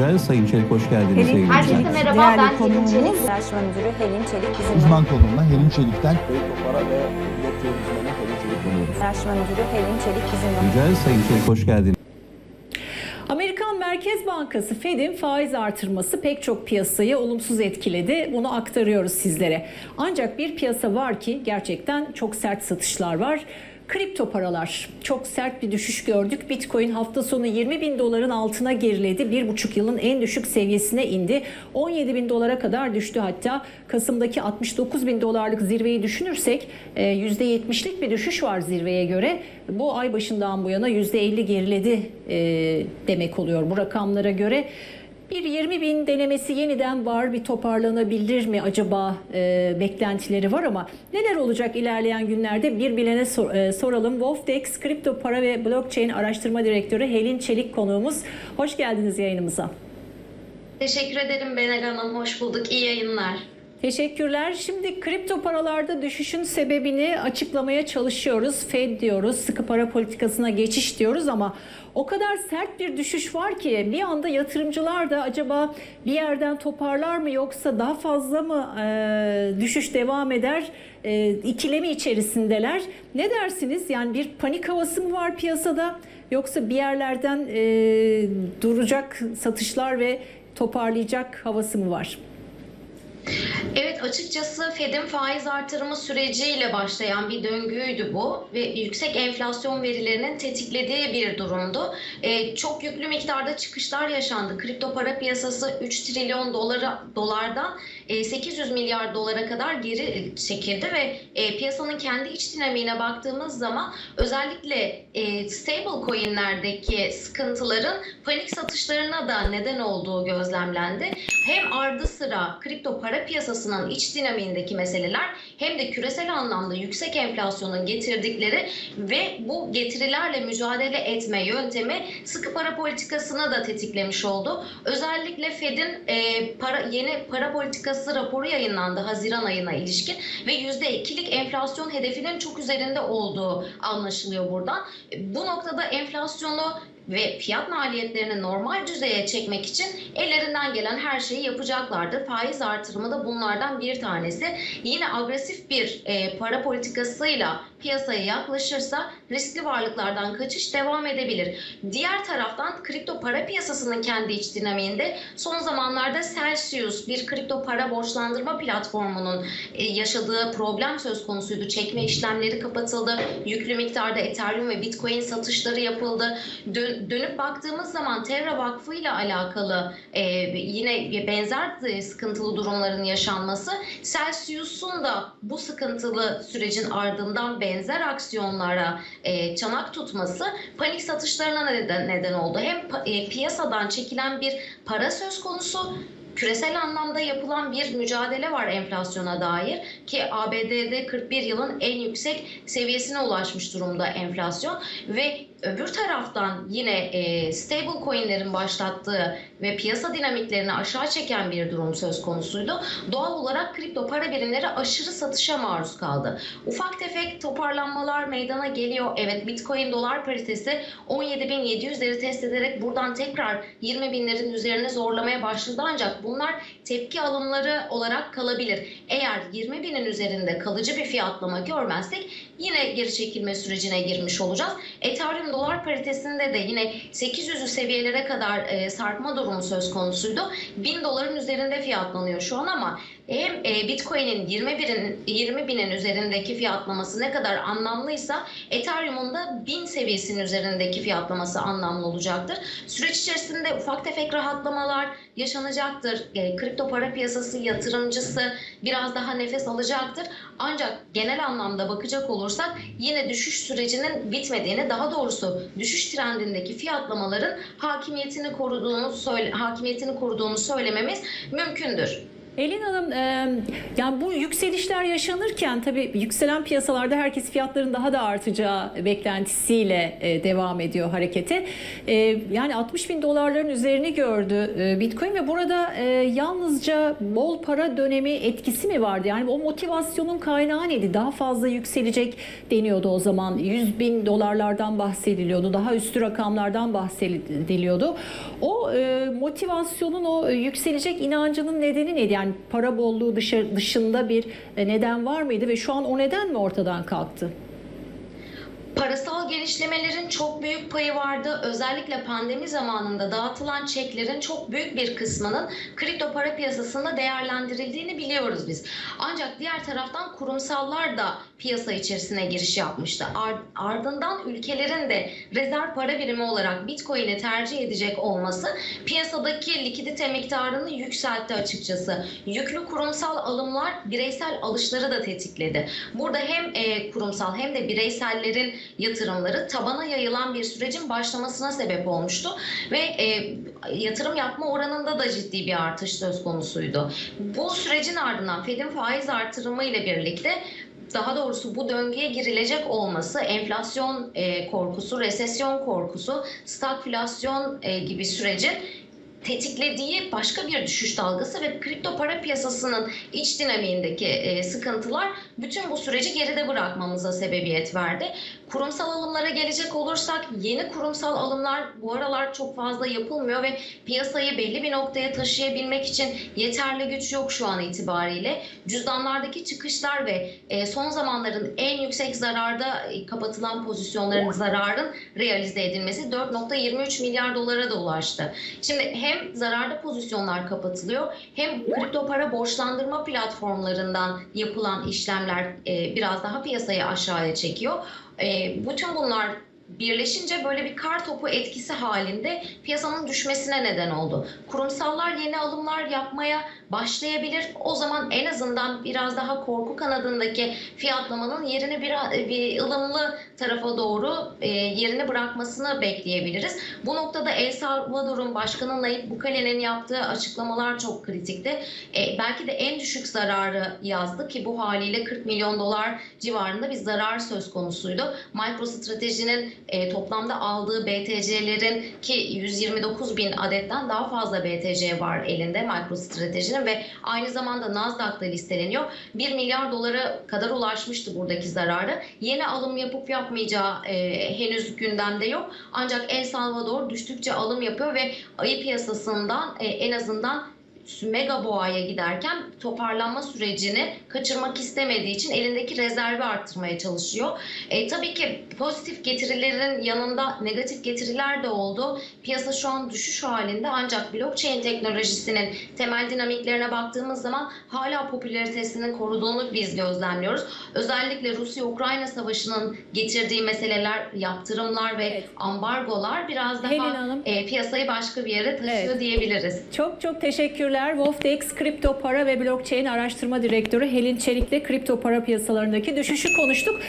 sunacağız. Sayın Çelik hoş geldiniz Helin Herkese merhaba, değerli ben Helin. Çelik. Araştırma Müdürü Helin Çelik bizimle. Uzman konuğumla Helin Çelik'ten. Araştırma Müdürü Helin Çelik bizimle. Sunacağız. Sayın Çelik hoş geldiniz. Amerikan Merkez Bankası Fed'in faiz artırması pek çok piyasayı olumsuz etkiledi. Bunu aktarıyoruz sizlere. Ancak bir piyasa var ki gerçekten çok sert satışlar var. Kripto paralar çok sert bir düşüş gördük. Bitcoin hafta sonu 20 bin doların altına geriledi. Bir buçuk yılın en düşük seviyesine indi. 17 bin dolara kadar düştü hatta. Kasım'daki 69 bin dolarlık zirveyi düşünürsek e, %70'lik bir düşüş var zirveye göre. Bu ay başından bu yana %50 geriledi e, demek oluyor bu rakamlara göre. Bir 20 bin denemesi yeniden var. Bir toparlanabilir mi acaba e, beklentileri var ama neler olacak ilerleyen günlerde bir bilene sor- e, soralım. Wolfdex Kripto Para ve Blockchain Araştırma Direktörü Helin Çelik konuğumuz. Hoş geldiniz yayınımıza. Teşekkür ederim Benel Hanım. Hoş bulduk. İyi yayınlar. Teşekkürler. Şimdi kripto paralarda düşüşün sebebini açıklamaya çalışıyoruz. Fed diyoruz, sıkı para politikasına geçiş diyoruz ama o kadar sert bir düşüş var ki bir anda yatırımcılar da acaba bir yerden toparlar mı yoksa daha fazla mı e, düşüş devam eder? E, ikilemi içerisindeler. Ne dersiniz? Yani bir panik havası mı var piyasada yoksa bir yerlerden e, duracak satışlar ve toparlayacak havası mı var? Açıkçası Fed'in faiz artırımı süreciyle başlayan bir döngüydü bu ve yüksek enflasyon verilerinin tetiklediği bir durumdu. Ee, çok yüklü miktarda çıkışlar yaşandı. Kripto para piyasası 3 trilyon dolara, dolardan e, 800 milyar dolara kadar geri çekildi ve e, piyasanın kendi iç dinamiğine baktığımız zaman özellikle e, stable coinlerdeki sıkıntıların panik satışlarına da neden olduğu gözlemlendi. Hem ardı sıra kripto para piyasasının iç dinamiğindeki meseleler hem de küresel anlamda yüksek enflasyonun getirdikleri ve bu getirilerle mücadele etme yöntemi sıkı para politikasını da tetiklemiş oldu. Özellikle Fed'in e, para, yeni para politikası raporu yayınlandı Haziran ayına ilişkin ve %2'lik enflasyon hedefinin çok üzerinde olduğu anlaşılıyor buradan. Bu noktada enflasyonu ve fiyat maliyetlerini normal düzeye çekmek için ellerinden gelen her şeyi yapacaklardır. Faiz artırımı da bunlardan bir tanesi. Yine agresif bir e, para politikasıyla piyasaya yaklaşırsa riskli varlıklardan kaçış devam edebilir. Diğer taraftan kripto para piyasasının kendi iç dinamiğinde son zamanlarda Celsius bir kripto para borçlandırma platformunun e, yaşadığı problem söz konusuydu. Çekme işlemleri kapatıldı. Yüklü miktarda Ethereum ve Bitcoin satışları yapıldı. Dön- dönüp baktığımız zaman Terra Vakfı ile alakalı e, yine benzer e, sıkıntılı durumların yaşanması Celsius'un da bu sıkıntılı sürecin ardından benzer aksiyonlara e, çanak tutması panik satışlarına neden, neden oldu. Hem e, piyasadan çekilen bir para söz konusu küresel anlamda yapılan bir mücadele var enflasyona dair ki ABD'de 41 yılın en yüksek seviyesine ulaşmış durumda enflasyon ve öbür taraftan yine e, stable coinlerin başlattığı ve piyasa dinamiklerini aşağı çeken bir durum söz konusuydu. Doğal olarak kripto para birimleri aşırı satışa maruz kaldı. Ufak tefek toparlanmalar meydana geliyor. Evet Bitcoin dolar paritesi 17.700'leri test ederek buradan tekrar 20 binlerin üzerine zorlamaya başladı ancak bunlar tepki alımları olarak kalabilir. Eğer 20 binin üzerinde kalıcı bir fiyatlama görmezsek yine geri çekilme sürecine girmiş olacağız. Ethereum dolar paritesinde de yine 800'lü seviyelere kadar e, sarkma durumu söz konusuydu. 1000 doların üzerinde fiyatlanıyor şu an ama hem e, Bitcoin'in 20 binin 20 binin üzerindeki fiyatlaması ne kadar anlamlıysa Ethereum'un da 1000 seviyesinin üzerindeki fiyatlaması anlamlı olacaktır. Süreç içerisinde ufak tefek rahatlamalar yaşanacaktır. E, kripto para piyasası yatırımcısı biraz daha nefes alacaktır. Ancak genel anlamda bakacak olursak yine düşüş sürecinin bitmediğini, daha doğrusu düşüş trendindeki fiyatlamaların hakimiyetini koruduğunu söyle, hakimiyetini koruduğunu söylememiz mümkündür. Elin Hanım, e, yani bu yükselişler yaşanırken tabii yükselen piyasalarda herkes fiyatların daha da artacağı beklentisiyle e, devam ediyor harekete. E, yani 60 bin dolarların üzerini gördü e, Bitcoin ve burada e, yalnızca bol para dönemi etkisi mi vardı? Yani o motivasyonun kaynağı neydi? Daha fazla yükselecek deniyordu o zaman. 100 bin dolarlardan bahsediliyordu. Daha üstü rakamlardan bahsediliyordu. O e, motivasyonun o yükselecek inancının nedeni neydi? Yani para bolluğu dışı, dışında bir e, neden var mıydı ve şu an o neden mi ortadan kalktı? Parasal genişlemelerin çok büyük payı vardı. Özellikle pandemi zamanında dağıtılan çeklerin çok büyük bir kısmının kripto para piyasasında değerlendirildiğini biliyoruz biz. Ancak diğer taraftan kurumsallar da piyasa içerisine giriş yapmıştı. Ar- ardından ülkelerin de rezerv para birimi olarak Bitcoin'i tercih edecek olması piyasadaki likidite miktarını yükseltti açıkçası. Yüklü kurumsal alımlar bireysel alışları da tetikledi. Burada hem e, kurumsal hem de bireysellerin yatırımları tabana yayılan bir sürecin başlamasına sebep olmuştu ve e, yatırım yapma oranında da ciddi bir artış söz konusuydu. Bu sürecin ardından Fed'in faiz artırımı ile birlikte daha doğrusu bu döngüye girilecek olması enflasyon e, korkusu, resesyon korkusu, stagflasyon e, gibi sürecin tetiklediği başka bir düşüş dalgası ve kripto para piyasasının iç dinamiğindeki e, sıkıntılar bütün bu süreci geride bırakmamıza sebebiyet verdi. Kurumsal alımlara gelecek olursak yeni kurumsal alımlar bu aralar çok fazla yapılmıyor ve piyasayı belli bir noktaya taşıyabilmek için yeterli güç yok şu an itibariyle. Cüzdanlardaki çıkışlar ve e, son zamanların en yüksek zararda e, kapatılan pozisyonların zararın realize edilmesi 4.23 milyar dolara da ulaştı. Şimdi hem zararda pozisyonlar kapatılıyor hem kripto para borçlandırma platformlarından yapılan işlemler e, biraz daha piyasayı aşağıya çekiyor. E, bütün bunlar birleşince böyle bir kar topu etkisi halinde piyasanın düşmesine neden oldu. Kurumsallar yeni alımlar yapmaya başlayabilir. O zaman en azından biraz daha korku kanadındaki fiyatlamanın yerini bir, bir ılımlı tarafa doğru e, yerini bırakmasını bekleyebiliriz. Bu noktada El Salvador'un başkanı Nayib Bukele'nin yaptığı açıklamalar çok kritikti. E, belki de en düşük zararı yazdı ki bu haliyle 40 milyon dolar civarında bir zarar söz konusuydu. MicroStrategy'nin e, toplamda aldığı BTC'lerin ki 129 bin adetten daha fazla BTC var elinde MicroStrategy'nin ve aynı zamanda Nasdaq'ta listeleniyor. 1 milyar dolara kadar ulaşmıştı buradaki zararı. Yeni alım yapıp yapmayacağı e, henüz gündemde yok. Ancak El Salvador düştükçe alım yapıyor ve ayı piyasasından e, en azından mega boğaya giderken toparlanma sürecini kaçırmak istemediği için elindeki rezervi arttırmaya çalışıyor. E, tabii ki pozitif getirilerin yanında negatif getiriler de oldu. Piyasa şu an düşüş halinde ancak blockchain teknolojisinin temel dinamiklerine baktığımız zaman hala popülaritesinin koruduğunu biz gözlemliyoruz. Özellikle Rusya-Ukrayna savaşının getirdiği meseleler, yaptırımlar ve Evet. ambargolar biraz Helin daha Hanım. e, piyasayı başka bir yere taşıyor Evet. diyebiliriz. Çok çok teşekkürler. Wolfdex Kripto Para ve Blockchain Araştırma Direktörü Helin Çelik'le kripto para piyasalarındaki düşüşü konuştuk.